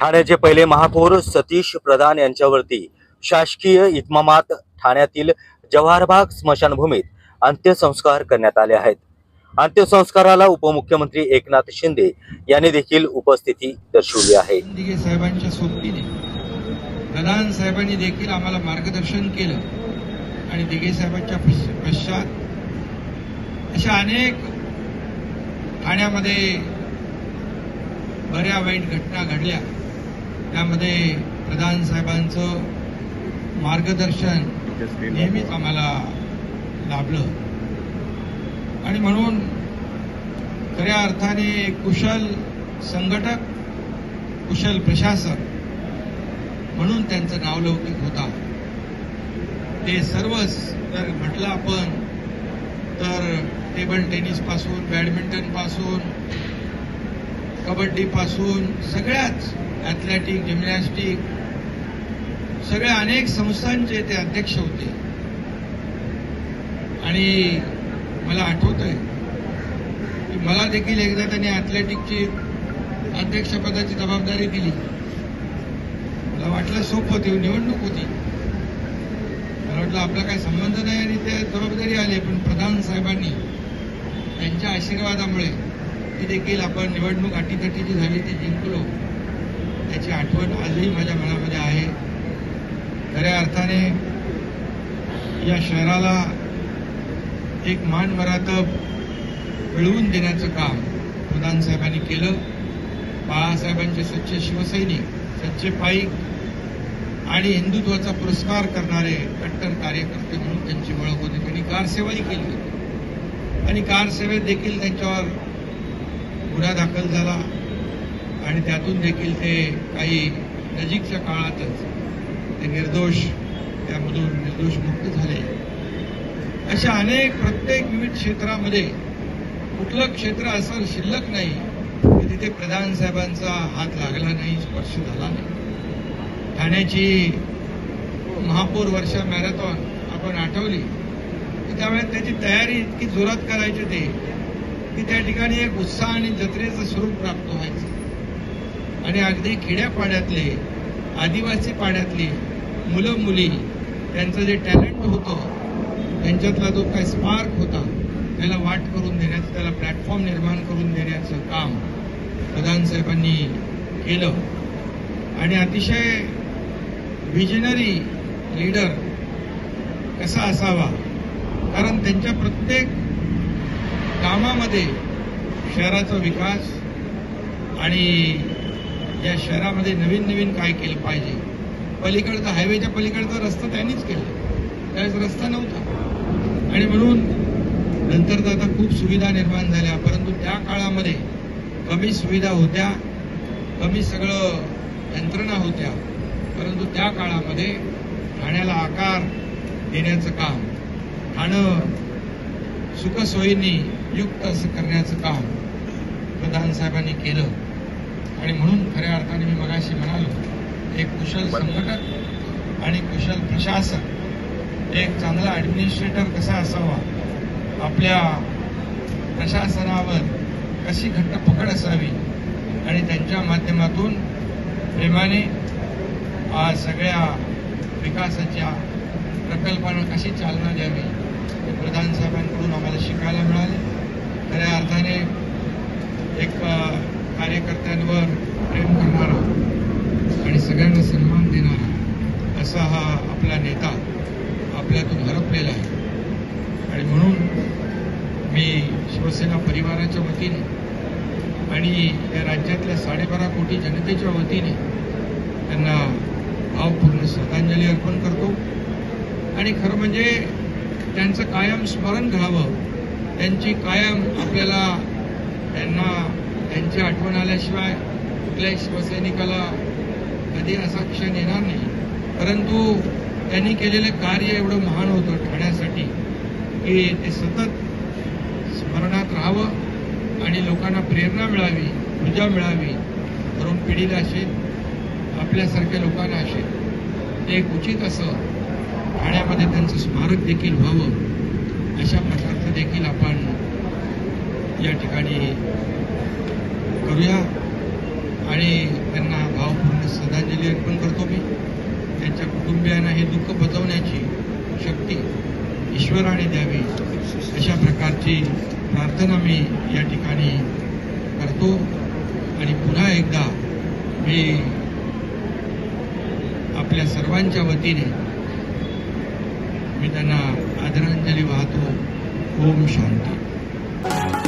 ठाण्याचे पहिले महापौर सतीश प्रधान यांच्यावरती शासकीय इतमामात ठाण्यातील जवाहरबाग स्मशानभूमीत अंत्यसंस्कार करण्यात आले आहेत. अंत्यसंस्काराला उपमुख्यमंत्री एकनाथ शिंदे यांनी देखील उपस्थिती दर्शवली आहे. साहेबांच्या सोबतीने प्रधान साहेबांनी देखील आम्हाला मार्गदर्शन केलं आणि दिघे साहेबांच्या पश्चात अशा अनेक ठाण्यामध्ये बऱ्या वाईट घटना घडल्या. त्यामध्ये प्रधान साहेबांचं मार्गदर्शन नेहमीच आम्हाला लाभलं. आणि म्हणून खऱ्या अर्थाने कुशल संघटक कुशल प्रशासक म्हणून त्यांचं नावलौकिक होता. ते सर्वच जर म्हटलं आपण तर टेबल टेनिसपासून बॅडमिंटनपासून कबड्डी पासून सगळ्याच ॲथलेटिक जिमनॅस्टिक सगळ्या अनेक संस्थांचे ते अध्यक्ष होते. आणि मला आठवत आहे की मला देखील एकदा त्यांनी ॲथलेटिकची अध्यक्षपदाची जबाबदारी दिली. मला वाटलं सोपं होती निवडणूक होती. मला वाटलं आपला काही संबंध नाही आणि त्या जबाबदारी आली पण प्रधान साहेबांनी त्यांच्या आशीर्वादामुळे ती देखील आपण निवडणूक अटीतटीची झाली ती जिंकलो. त्याची आठवण आजही माझ्या मनामध्ये आहे. खऱ्या अर्थाने या शहराला एक मान मिळवून देण्याचं काम प्रधानसाहेबांनी केलं. बाळासाहेबांचे सच्चे शिवसैनिक सच्चे पाईक आणि हिंदुत्वाचा पुरस्कार करणारे कट्टर कार्यकर्ते म्हणून त्यांची ओळख होती. त्यांनी कारसेवाही केली होती. आणि कारसेवेत देखील त्यांच्यावर गुन्हा दाखल झाला. आणि त्यातून देखील ते काही नजीकच्या काळातच ते निर्दोष त्यामधून निर्दोष मुक्त झाले. अशा अनेक प्रत्येक विविध क्षेत्रामध्ये कुठलं क्षेत्र असं शिल्लक नाही की तिथे प्रधान साहेबांचा हात लागला नाही स्पर्श झाला नाही. ठाण्याची महापौर वर्षा मॅरेथॉन आपण आठवली की त्यामुळे त्याची तयारी इतकी जोरात करायची ते की त्या ठिकाणी एक उत्साह आणि जत्रेचं स्वरूप प्राप्त व्हायचं. आणि अगदी खेड्यापाड्यातले आदिवासी पाड्यातली मुलं मुली त्यांचं जे टॅलेंट होतं त्यांच्यातला जो काही स्पार्क होता त्याला वाट करून देण्याचं त्याला प्लॅटफॉर्म निर्माण करून देण्याचं काम प्रधान साहेबांनी केलं. आणि अतिशय विजनरी लीडर कसा असावा? कारण त्यांच्या प्रत्येक कामामध्ये शहराचा विकास आणि या शहरामध्ये नवीन नवीन काय केलं पाहिजे. पलीकडचा हायवेच्या पलीकडचा रस्ता त्यांनीच केला. त्यावेळेस रस्ता नव्हता. आणि म्हणून नंतर तर आता खूप सुविधा निर्माण झाल्या. परंतु त्या काळामध्ये कमी सुविधा होत्या. कमी सगळं यंत्रणा होत्या. परंतु त्या काळामध्ये ठाण्याला आकार देण्याचं काम ठाणं सुखसोयींनी युक्त असं करण्याचं काम प्रधान साहेबांनी केलं. आणि म्हणून खऱ्या अर्थाने मी मगाशी म्हणालो एक कुशल संघटक आणि कुशल प्रशासक एक चांगला ॲडमिनिस्ट्रेटर कसा असावा? आपल्या प्रशासनावर कशी घट्ट पकड असावी? आणि त्यांच्या माध्यमातून प्रेमाने आज सगळ्या विकासाच्या प्रकल्पांना कशी चालना द्यावी हे प्रधान साहेबांकडून आम्हाला शिकायला मिळाले. खऱ्या अर्थाने एक कार्यकर्त्यांवर प्रेम करणारा आणि सगळ्यांना सन्मान देणारा असा हा आपला नेता आपल्यातून हरपलेला आहे. आणि म्हणून मी शिवसेना परिवाराच्या वतीने आणि या राज्यातल्या साडेबारा कोटी जनतेच्या वतीने त्यांना भावपूर्ण श्रद्धांजली अर्पण करतो. आणि खरं म्हणजे त्यांचं कायम स्मरण घ्यावं. त्यांची कायम आपल्याला त्यांना त्यांची आठवण आल्याशिवाय कुठल्याही शिवसैनिकाला कधी असा क्षण येणार नाही. परंतु त्यांनी केलेलं कार्य एवढं महान होतं ठाण्यासाठी की ते सतत स्मरणात राहावं आणि लोकांना प्रेरणा मिळावी ऊर्जा मिळावी तरुण पिढीला असेल आपल्यासारख्या लोकांना असेल ते एक उचित असं ठाण्यामध्ये त्यांचं स्मारक देखील व्हावं अशा प्रकारचं देखील आपण या ठिकाणी करूया. आणि त्यांना भावपूर्ण श्रद्धांजली अर्पण करतो मी. त्यांच्या कुटुंबियांना हे दुःख बचवण्याची शक्ती ईश्वराने द्यावी. अशा प्रकारची प्रार्थना मी या ठिकाणी करतो. आणि पुन्हा एकदा मी आपल्या सर्वांच्या वतीने मी त्यांना आदरांजली वाहतो. ओम शांती.